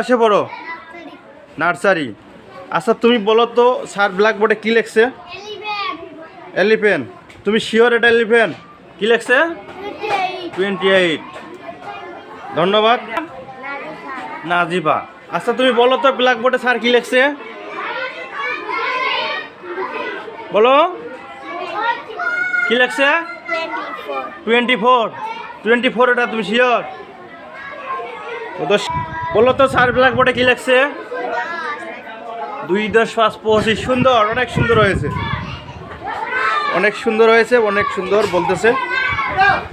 আসে বড়? নার্সারি। আচ্ছা তুমি বলো তো স্যার ব্ল্যাকবোর্ডে কী লেখছে? এলিফেন্ট তুমি শিওর এটা এলিফেন্ট কী লেখছে? টোয়েন্টি এইট ধন্যবাদ। নাজিবা। আচ্ছা তুমি বলো তো ব্ল্যাকবোর্ডে স্যার কী লেখছে? বলো। কী লেখছে? টোয়েন্টি ফোর টোয়েন্টি ফোর এটা তুমি শিওর বলো তো স্যার ব্ল্যাকবোর্ডে কী লেখছে? দুই দশ পাঁচ পঁচিশ, সুন্দর, অনেক সুন্দর হয়েছে। অনেক সুন্দর হয়েছে, অনেক সুন্দর বলতেছে।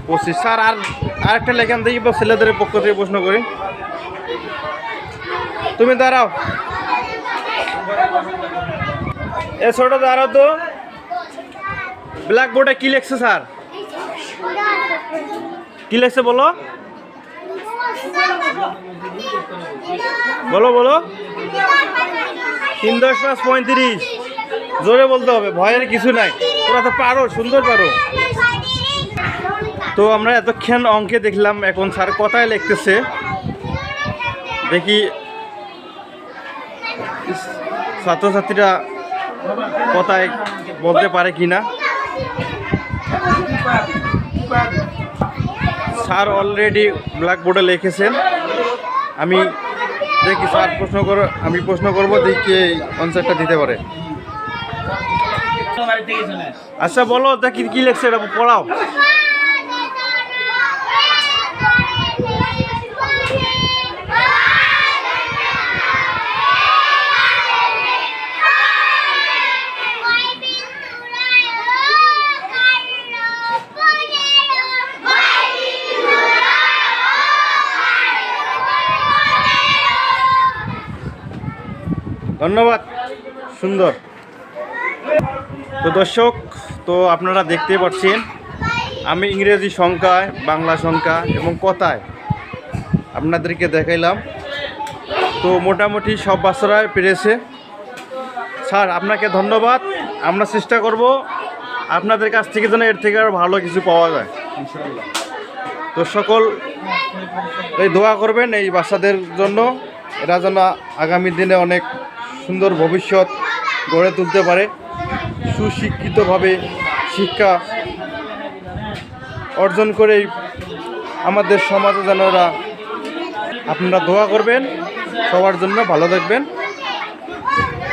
পঁচিশ স্যার আর আরেকটা লেখান দেখি, বা ছেলেদের পক্ষ থেকে প্রশ্ন করি। তুমি দাঁড়াও। এ ছোট, দাঁড়াও তো। ব্ল্যাকবোর্ডে কি লেখছে স্যার কি লেখছে, বলো? বলো বলো। তিন দশ পাঁচ পঁয়ত্রিশ। জোরে বলতে হবে, ভয়ের কিছু নাই। তোরা তো পারো, সুন্দর পারো। তো আমরা এতক্ষণ অঙ্কে দেখলাম, এখন স্যার কথায় লিখতেছে। দেখি। ছাত্রছাত্রীরা কথায় বলতে পারে কি না স্যার অলরেডি ব্ল্যাকবোর্ডে লিখেছেন। আমি দেখি স্যার প্রশ্ন কর আমি প্রশ্ন করব দেখি এই অ্যান্সারটা দিতে পারে। আচ্ছা বলো দেখি কি লেখছে এটা পড়াও। ধন্যবাদ। সুন্দর। তো দর্শক, তো আপনারা দেখতে পাচ্ছেন, আমি ইংরেজি সংখ্যায়, বাংলা সংখ্যা এবং কথায় আপনাদেরকে দেখাইলাম। তো মোটামুটি সব বাচ্চারাই পেরেছে। স্যার, আপনাকে ধন্যবাদ। আমরা চেষ্টা করব আপনাদের কাছ থেকে যেন এর থেকে আরও ভালো কিছু পাওয়া যায়। তো সকল, এই দোয়া করবেন এই বাচ্চাদের জন্য। এরা যেন আগামী দিনে অনেক সুন্দর ভবিষ্যৎ গড়ে তুলতে পারে। সুশিক্ষিতভাবে শিক্ষা অর্জন করে আমাদের সমাজে যেন ওরা আপনারা দোয়া করবেন, সবার জন্য ভালো থাকবেন।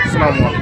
আসসালামু